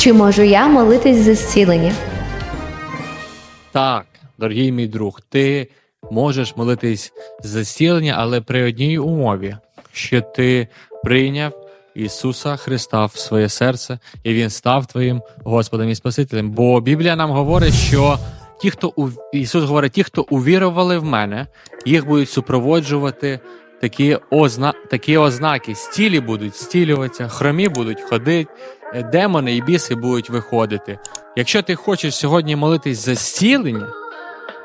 Чи можу я молитись за зцілення? Так, дорогий мій друг, ти можеш молитись за зцілення, але при одній умові, що ти прийняв Ісуса Христа в своє серце, і Він став твоїм Господом і Спасителем. Бо Біблія нам говорить, що ті, хто у Ісус говорить, ті, хто увірували в мене, їх будуть супроводжувати такі, озна... такі ознаки. Стілі будуть стілюватися, хромі будуть ходити, демони і біси будуть виходити. Якщо ти хочеш сьогодні молитись за зцілення,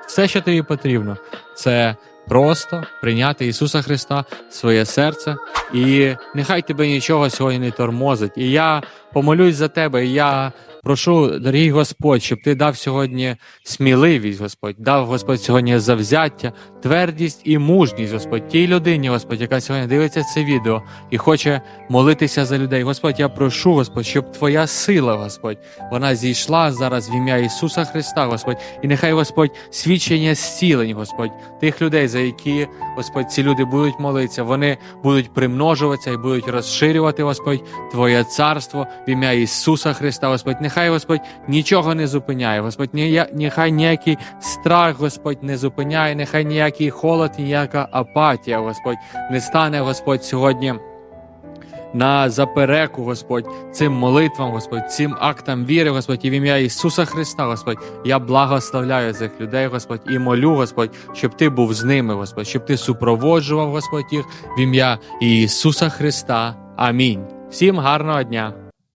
все, що тобі потрібно, це просто прийняти Ісуса Христа в своє серце, і нехай тебе нічого сьогодні не тормозить. І я помолюсь за тебе. І я прошу, дорогий Господь, щоб ти дав сьогодні сміливість, Господь, дав Господь сьогодні завзяття, твердість і мужність, Господь, тій людині, Господь, яка сьогодні дивиться це відео і хоче молитися за людей. Господь, я прошу, Господь, щоб Твоя сила, Господь, вона зійшла зараз в ім'я Ісуса Христа, Господь, і нехай Господь свідчення зцілень, Господь, тих людей, за які Господь ці люди будуть молитися, вони будуть примножуватися і будуть розширювати, Господь, Твоє царство в ім'я Ісуса Христа, Господь. Нехай Господь нічого не зупиняє, Господь, нехай ніякий страх, Господь, не зупиняє, нехай ніякий холод, ніяка апатія, Господь, не стане, Господь, сьогодні на запереку, Господь, цим молитвам, Господь, цим актам віри, Господь, і в ім'я Ісуса Христа, Господь. Я благословляю цих людей, Господь, і молю, Господь, щоб Ти був з ними, Господь, щоб Ти супроводжував, Господь, їх в ім'я Ісуса Христа. Амінь. Всім гарного дня.